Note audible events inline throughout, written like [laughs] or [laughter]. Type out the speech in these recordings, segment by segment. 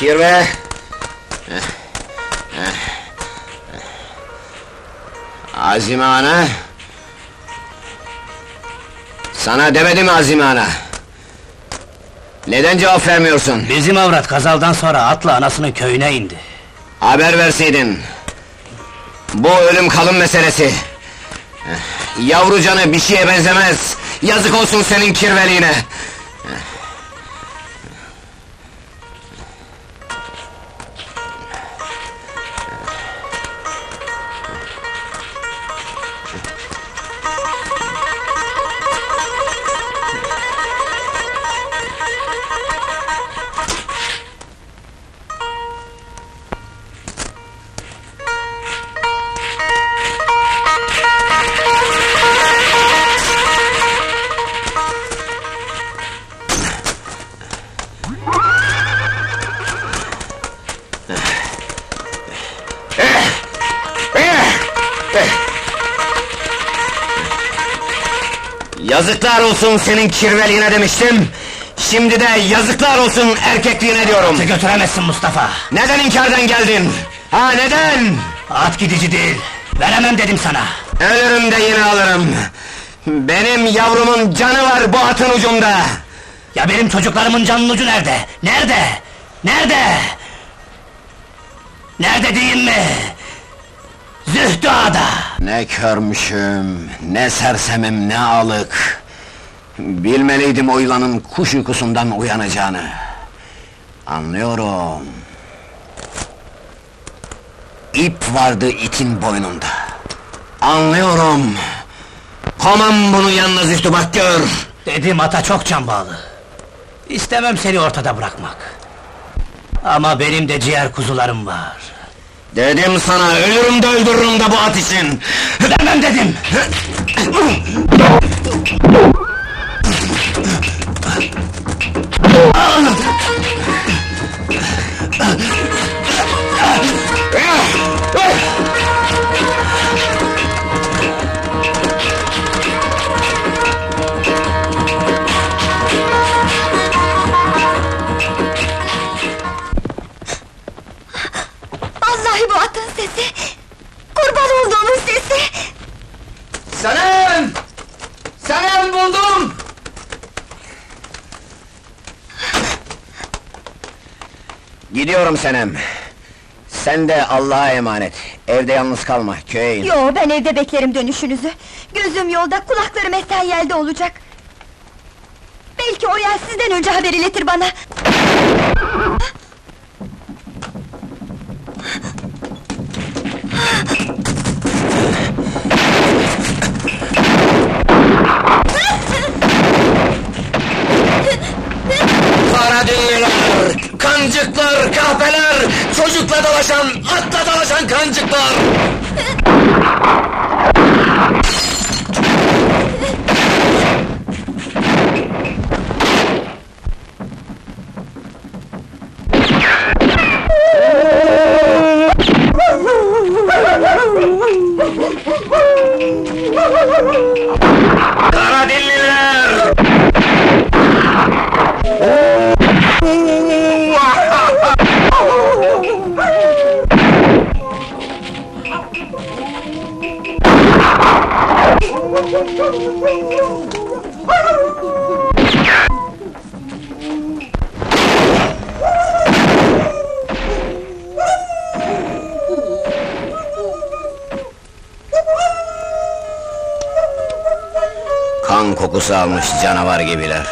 Kirve! Azime ana! Sana demedim mi Azime ana? Neden cevap vermiyorsun? Bizim avrat kazaldan sonra atla anasının köyüne indi. Haber verseydin! Bu ölüm kalım meselesi! Yavrucanı bir şeye benzemez! Yazık olsun senin kirveliğine! Yazıklar olsun senin kirveliğine demiştim! Şimdi de yazıklar olsun erkekliğine diyorum! Atı götüremezsin Mustafa. Neden inkardan geldin? Ha neden? At gidici değil. Veremem dedim sana. Ölürüm de yine alırım! Benim yavrumun canı var bu atın ucunda! Ya benim çocuklarımın canının ucu nerede? Nerede? Nerede? Nerede diyeyim mi? Zühtü Ağa'da! Ne körmüşüm, ne sersemim, ne alık! Bilmeliydim o yılanın kuş uykusundan uyanacağını! Anlıyorum! İp vardı itin boynunda! Anlıyorum! Komam bunu yalnız üstü bak gör! Dedim ata çok can bağlı. İstemem seni ortada bırakmak. Ama benim de ciğer kuzularım var. Dedim sana, ölürüm de öldürürüm de bu at için! Vermem dedim! Vallahi Senem! Senem buldum! Gidiyorum Senem. Sen de Allah'a emanet. Evde yalnız kalma, köye in. Yo, ben evde beklerim dönüşünüzü. Gözüm yolda, kulaklarım esen yelde olacak. Belki o yer sizden önce haber iletir bana. Kancıklar, kahpeler, çocukla dolaşan, atla dolaşan kancıklar! Kara [laughs] Kan kokusu almış canavar gibiler.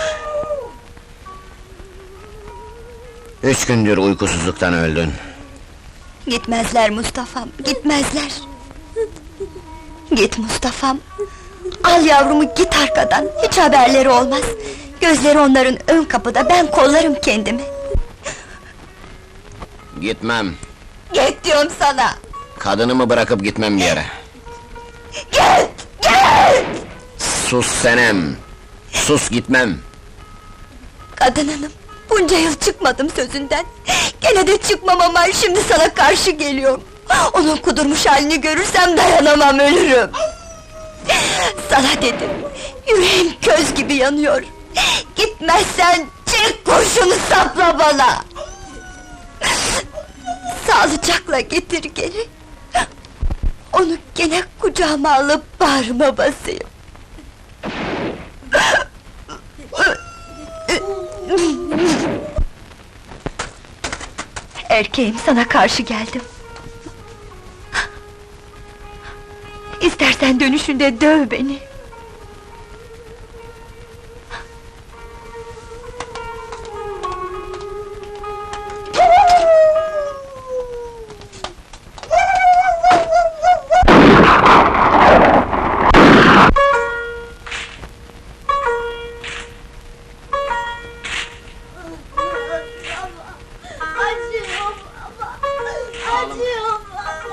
Üç gündür uykusuzluktan öldün. Gitmezler Mustafa'm, gitmezler. Git Mustafa'm. Al yavrumu git arkadan, hiç haberleri olmaz. Gözleri onların ön kapıda, ben kollarım kendimi. Gitmem. Git diyorum sana! Kadınımı bırakıp gitmem bir yere. Git! Git! Sus senem. Sus gitmem. Kadınınım, bunca yıl çıkmadım sözünden. Gene de çıkmam ama şimdi sana karşı geliyorum. Onun kudurmuş halini görürsem dayanamam, ölürüm. Sana dedim, yüreğim köz gibi yanıyor. Gitmezsen çek kurşunu sapla bana! alacakla getir geri. Onu gene kucağıma alıp bağrıma basayım. Erkeğim sana karşı geldim. İstersen dönüşünde döv beni.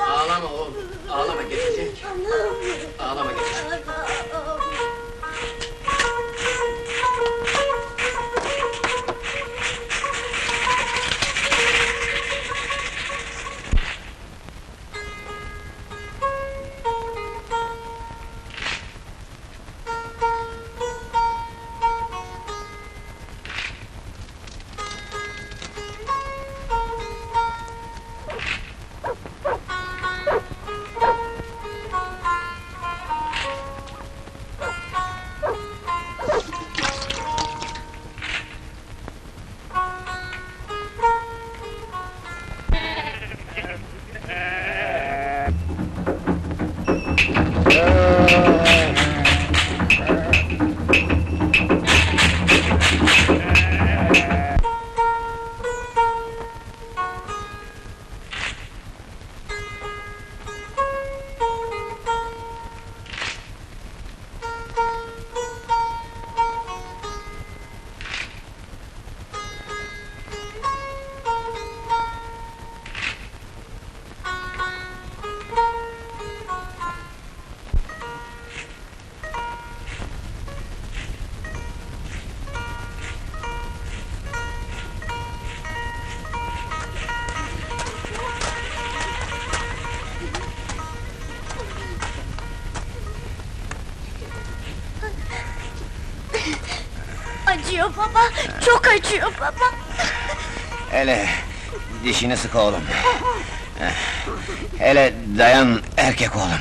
Ağlama oğlum, ağlama geçecek. Ağlama geçecek. Acıyor baba. Çok acıyor baba. Hele dişini sık oğlum. Hele dayan erkek oğlum.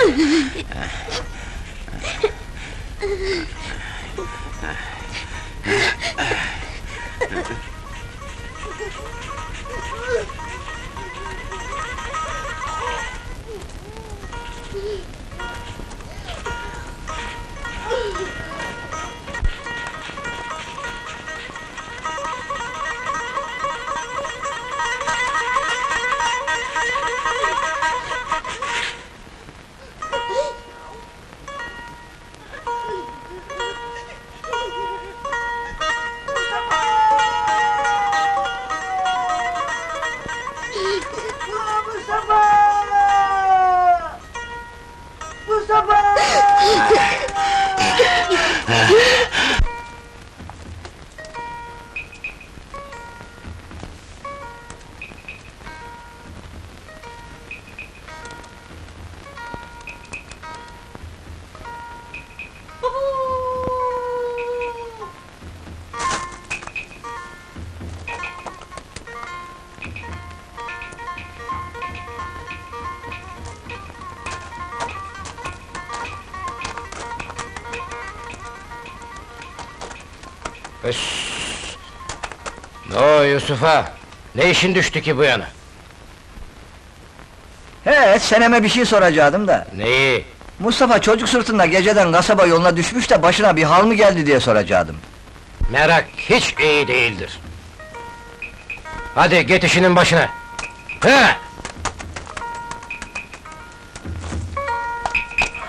Ös! Ne o Yusuf'a? Ne işin düştü ki bu yana? He, seneme bir şey soracaktım da. Neyi? Mustafa çocuk sırtında geceden kasaba yoluna düşmüş de başına bir hal mı geldi diye soracaktım. Merak hiç iyi değildir. Hadi git işinin başına. He!